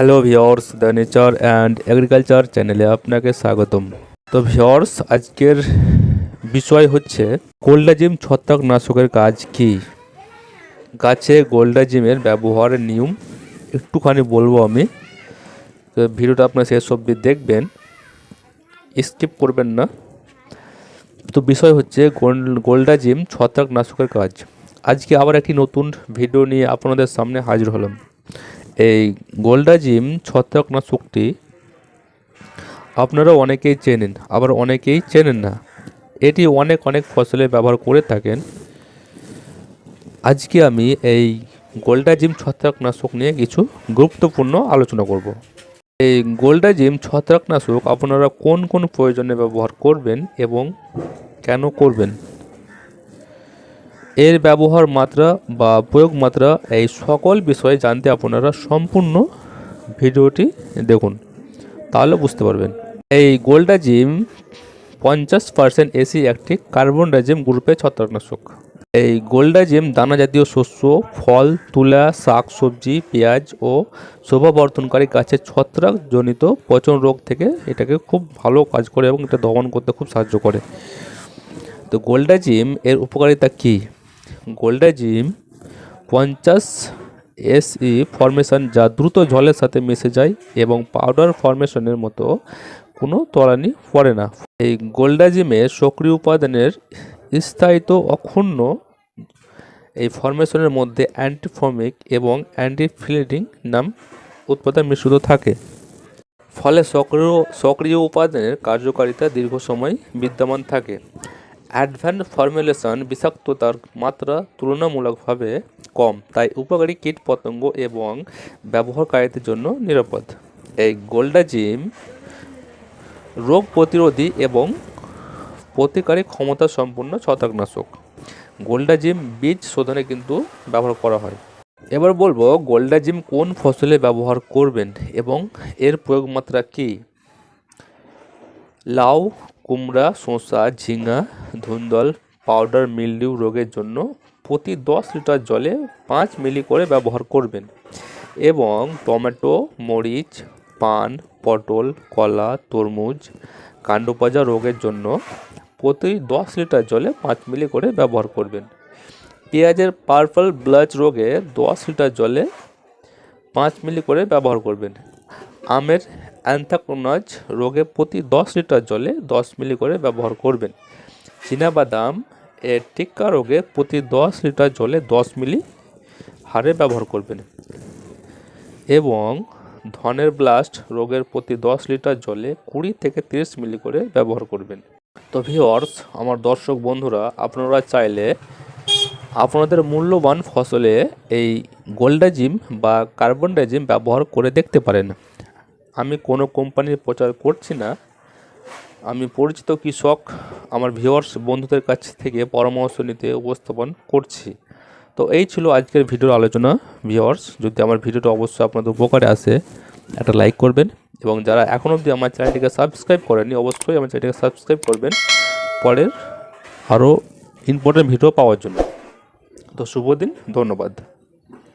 Hello viewers the nature and agriculture চ্যানেলে আপনাকে স্বাগতম। তো ভিওর্স আজকের বিষয় হচ্ছে গোল্ডাজিম ছত্রাকনাশকের কাজ কি? গাছে গোল্ডাজিমের ব্যবহারের নিয়ম একটুখানি বলব আমি। তো ভিডিওটা আপনার শেষ অবধি দেখবেন, স্কিপ করবেন না। তো বিষয় হচ্ছে গোল- গোল্ডাজিম ছত্রাকনাশকের কাজ। আজকে আবার একটি নতুন ভিডিও নিয়ে আপনাদের সামনে হাজির হলাম। এই গোল্ডাজিম ছত্রাকনাশকটি আপনারা অনেকেই চেনেন, আবার অনেকেই চেনেন না। এটি অনেক অনেক ফসলে ব্যবহার করে থাকেন। আজকে আমি এই গোল্ডাজিম ছত্রাকনাশক নিয়ে কিছু গুরুত্বপূর্ণ আলোচনা করব। এই গোল্ডাজিম ছত্রাকনাশক আপনারা কোন কোন প্রয়োজনে ব্যবহার করবেন এবং কেন করবেন? এর ব্যবহার মাত্রা বা প্রয়োগ মাত্রা এই সকল বিষয়ে জানতে আপনারা সম্পূর্ণ ভিডিওটি দেখুন। তাহলে বুঝতে পারবেন। এই গোল্ডাজিম পঞ্চাশ পার্সেন্ট এসি একটি কার্বন ডাইজিম গ্রুপের ছত্রাকনাশক। এই গোল্ডাজিম দানা জাতীয় শস্য, ফল, তুলা, শাক, সবজি, পেঁয়াজ ও শোভাবর্ধনকারী গাছের ছত্রাকজনিত পচন রোগ থেকে এটাকে খুব ভালো কাজ করে এবং এটা দমন করতে খুব সাহায্য করে। তো গোল্ডাজিম এর উপকারিতা কী? গোল্ডাজিম পঞ্চাশ এসই ফরমেশন যা দ্রুত জলের সাথে মিশে যায় এবং পাউডার ফরমেশনের মতো কোনো তলানি পড়ে না। এই গোল্ডাজিমের সক্রিয় উপাদানের স্থায়িত্ব অক্ষুণ্ণ। এই ফরমেশনের মধ্যে অ্যান্টিফর্মিক এবং অ্যান্টিফিলিডিং নাম উৎপাদন মিশ্রিত থাকে। ফলে সক্রিয় সক্রিয় উপাদানের কার্যকারিতা দীর্ঘ সময় বিদ্যমান থাকে। অ্যাডভান্স ফর্মুলেশন বিষাক্ততার মাত্রা তুলনামূলকভাবে কম, তাই উপকারী কীটপতঙ্গ এবং ব্যবহারকারীদের জন্য নিরাপদ। এই গোল্ডাজিম রোগ প্রতিরোধী এবং প্রতিকারী ক্ষমতা সম্পন্ন ছত্রাকনাশক। গোল্ডাজিম বীজ শোধনে কিন্তু ব্যবহার করা হয়। এবার বলব গোল্ডাজিম কোন ফসলে ব্যবহার করবেন এবং এর প্রয়োগ মাত্রা কী? লাউ কুমড়া, শসা, ঝিঙা, ধুন্দল পাউডার মিলডিউ রোগের জন্য প্রতি দশ লিটার জলে পাঁচ মিলি করে ব্যবহার করবেন। এবং টমেটো, মরিচ, পান, পটল, কলা, তরমুজ, কাণ্ডপাজা রোগের জন্য প্রতি দশ লিটার জলে পাঁচ মিলি করে ব্যবহার করবেন। পেঁয়াজের পার্পল ব্লাচ রোগে দশ লিটার জলে পাঁচ মিলি করে ব্যবহার করবেন। আমের অ্যান্থাকোনাজ রোগে প্রতি দশ লিটার জলে দশ মিলি করে ব্যবহার করবেন। চীনাবাদাম এর টিক্কা রোগে প্রতি দশ লিটার জলে দশ মিলি হারে ব্যবহার করবেন। এবং ধনের ব্লাস্ট রোগের প্রতি দশ লিটার জলে কুড়ি থেকে তিরিশ মিলি করে ব্যবহার করবেন। তো ভিওর্স আমার দর্শক বন্ধুরা, আপনারা চাইলে আপনাদের মূল্যবান ফসলে এই গোল্ডাজিম বা কার্বন ডাইজিম ব্যবহার করে দেখতে পারেন। আমি কোনো কোম্পানির প্রচার করছি না। আমি পরিচিত কৃষক, আমার ভিউয়ার্স বন্ধুদের কাছ থেকে পরামর্শ নিতে উপস্থাপন করছি। তো এই ছিল আজকের ভিডিওর আলোচনা ভিউয়ার্স যদি আমার ভিডিওটা অবশ্যই আপনাদের উপকারে আসে, একটা লাইক করবেন। এবং যারা এখনও অবধি আমার চ্যানেলটিকে সাবস্ক্রাইব করেনি অবশ্যই আমার চ্যানেলটিকে সাবস্ক্রাইব করবেন। পরের আরও ইম্পর্টেন্ট ভিডিও পাওয়ার জন্য। তো শুভ দিন, ধন্যবাদ।